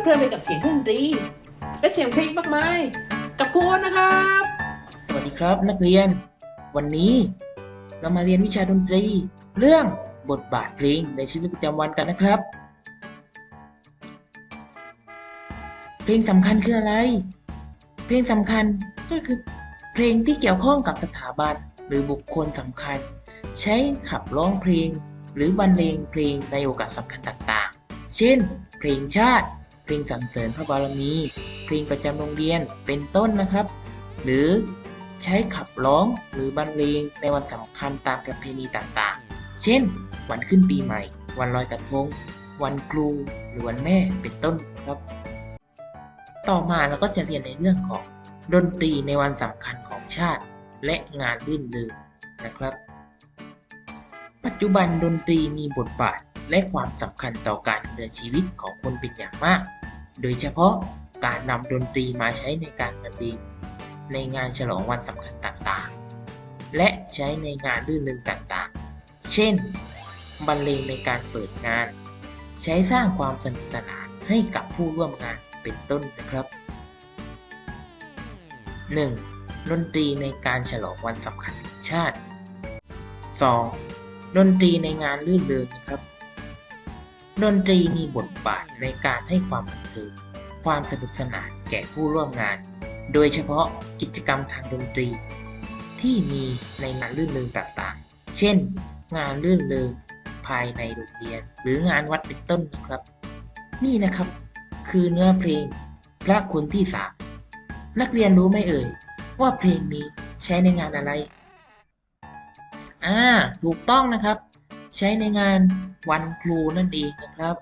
เพลินไปกับเสียงดนตรีและเสียงเพลงมากมาย กับครูอ้นนะครับ สวัสดีครับนักเรียน วันนี้เรามาเรียนวิชาดนตรี เรื่องบทบาทเพลงในชีวิตประจำวันกันนะครับ เพลงสำคัญคืออะไร เพลงสำคัญก็คือเพลงที่เกี่ยวข้องกับสถาบันหรือบุคคลสำคัญ ใช้ขับร้องเพลง หรือบรรเลงเพลงในโอกาสสำคัญต่างๆ เช่น เพลงชาติ เพลงสรรเสริญพระบารมีเพลงประจำโรงเรียนเป็นต้นนะครับ หรือใช้ขับร้องหรือบรรเลงในวันสำคัญตามประเพณีต่างๆ เช่น วันขึ้นปีใหม่ วันลอยกระทง วันครู หรือวันแม่เป็นต้นครับ ต่อมาเราก็จะเรียนในเรื่องของดนตรีในวันสำคัญของชาติ และงานรื่นเริงนะครับ ปัจจุบันดนตรีมีบทบาท และความสำคัญต่อการดำเนินชีวิตของคนเป็นอย่างมาก โดยเฉพาะการนำดนตรีมาใช้ในการบรรเลงในงานฉลองวันสำคัญต่างๆ และใช้ในงานรื่นเริงต่างๆ เช่น บรรเลงในการเปิดงาน ใช้สร้างความสนุกสนานให้กับผู้ร่วมงานเป็นต้นนะครับ 1. ดนตรีในการฉลองวันสำคัญแห่งชาติ 2. ดนตรีในงานลื่นเริงนะครับ ดนตรีมีบทบาทในการให้ความบันเทิงความสนุกสนานแก่ผู้ร่วมงาน โดยเฉพาะกิจกรรมทางดนตรี ที่มีในงานลื่นเริงต่างๆ เช่น งานลื่นเริงภายในโรงเรียน หรืองานวัดเป็นต้นนะครับ นี่นะครับ คือเนื้อเพลงพระคุณที่สามนักเรียนรู้ไหมเอ่ย ว่าเพลงนี้ใช้ในงานอะไร อ่า ถูกต้องนะครับ ใช้ในงานวันครูนั่นเองนะครับ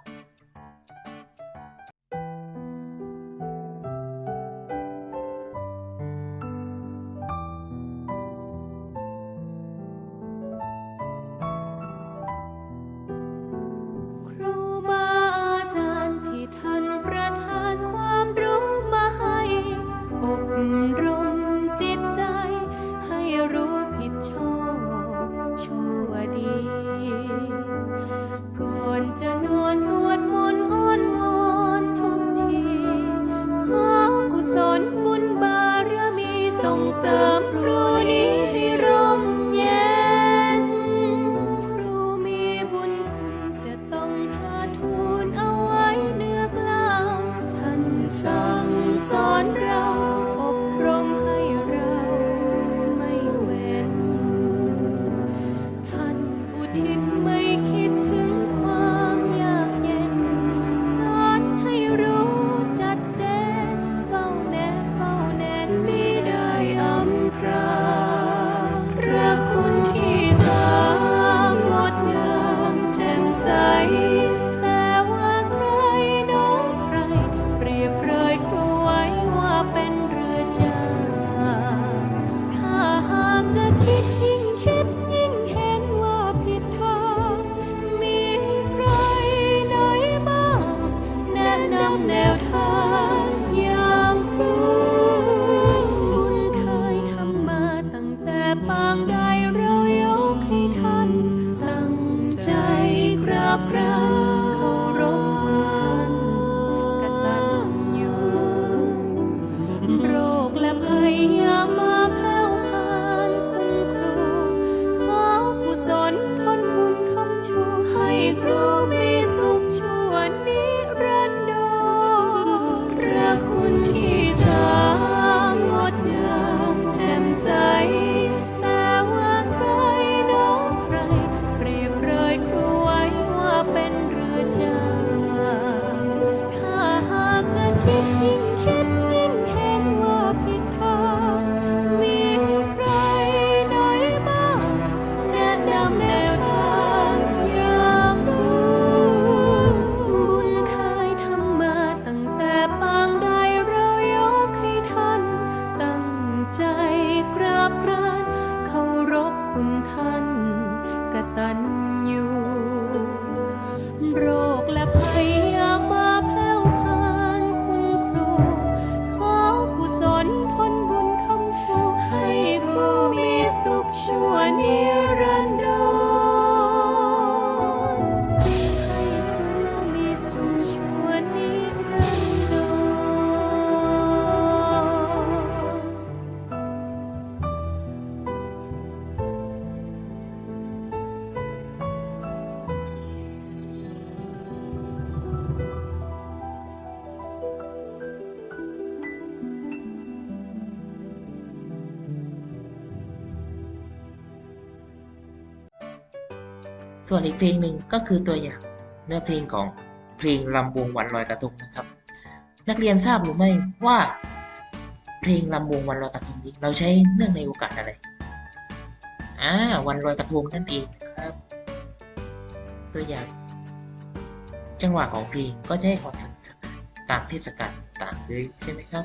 pra pra ส่วนอีกเพลงหนึ่งก็คือตัวอย่างเนื้อเพลงของเพลงลำวงวันลอยกระทงนะครับ นักเรียนทราบหรือไม่ว่า เพลงลำวงวันลอยกระทงนี้เราใช้เนื่องในโอกาสอะไรอ่าวันลอยกระทงนั่นเองครับ ตัวอย่าง จังหวะของเพลงก็จะให้ความสนุกสนานตามเทศกาลต่างๆเลยใช่ไหมครับ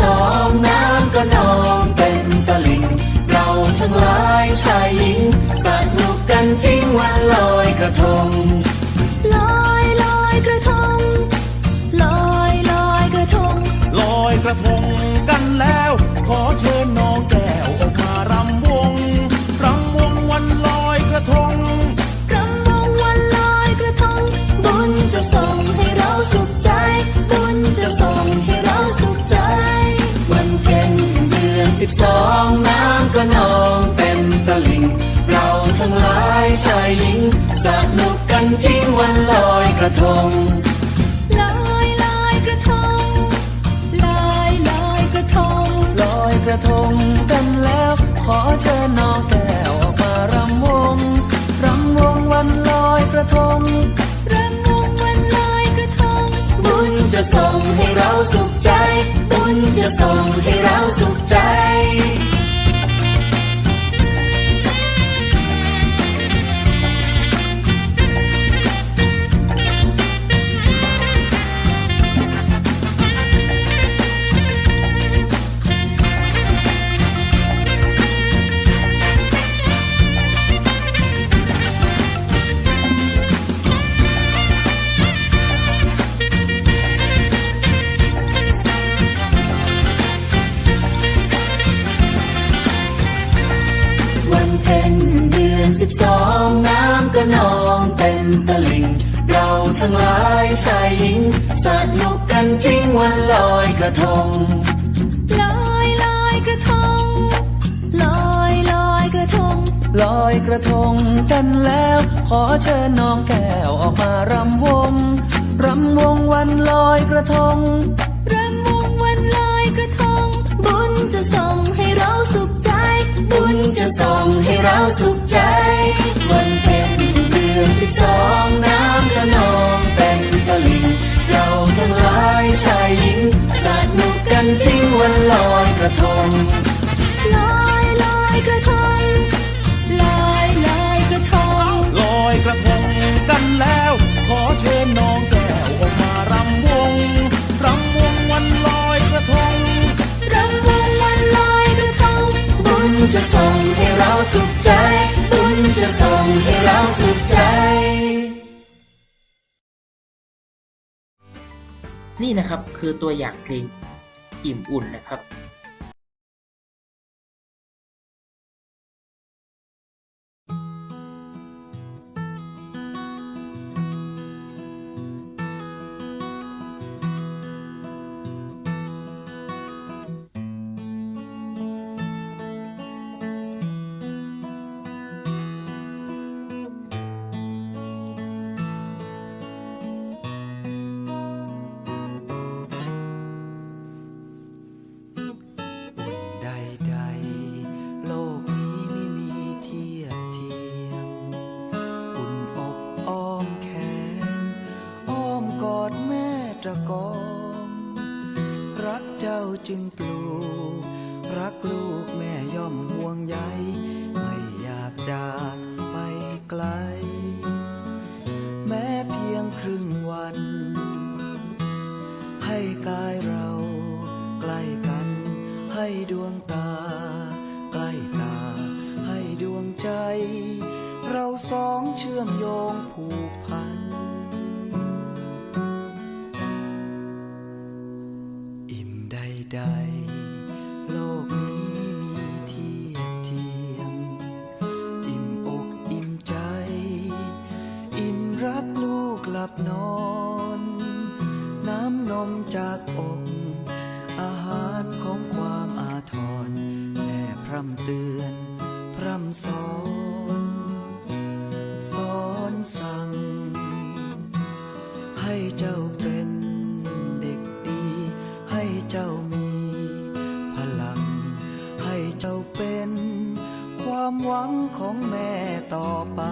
สองน้ำก็นองเป็นตลิ่งเราทั้งหลายชายหญิงสนุกกันจริงวันลอยกระทง สิบสองน้ำก็นองเต็มตลิ่ง เราทั้งหลายชายหญิงสนุกกันจริงวันลอยกระทงลอยลอยกระทงลอยลอยกระทงลอยกระทงกันแล้ว ขอเชิญน้องแก้วออกมารำวงรำวงวันลอยกระทงรำวงวันลอยกระทง บุญจะส่งให้เราสุขใจ บุญจะส่งให้เราสุขใจ สิบสองน้ำก็นองเต็มตลิ่ง เราทั้งหลายชายหญิงสนุกกันจริงวันลอยกระทงลอยลอยกระทงลอยลอยกระทง ลอยกระทงกันแล้ว ขอเชิญน้องแก้วออกมารำวงรำวงวันลอยกระทงรำวงวันลอยกระทง บุญจะส่งให้เราสุขใจ บุญจะส่งให้เราสุขใจ จะส่งให้เราสุขใจ บุญจะส่งให้เราสุขใจ นี่นะครับคือตัวอย่างเพลงอิ่มอุ่นนะครับ ครึ่งวัน ให้กายเราใกล้กันให้ดวงตา มจากอก อาหารของความอาทรแม่พร่ำเตือน พร่ำสอนสอนสั่ง ให้เจ้าเป็นเด็กดี ให้เจ้ามีพลัง ให้เจ้าเป็น ความหวังของแม่ต่อไป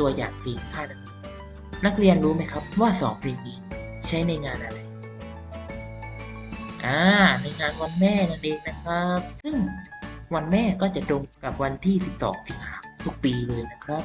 ตัวอย่างเพลงท่านักนักเรียนรู้ไหมครับว่าสองเพลงนี้ใช้ในงานอะไรอ่าในงานวันแม่นั่นเองนะครับ ซึ่งวันแม่ก็จะตรงกับวันที่ 12 สิงหาทุกปีเลยนะครับ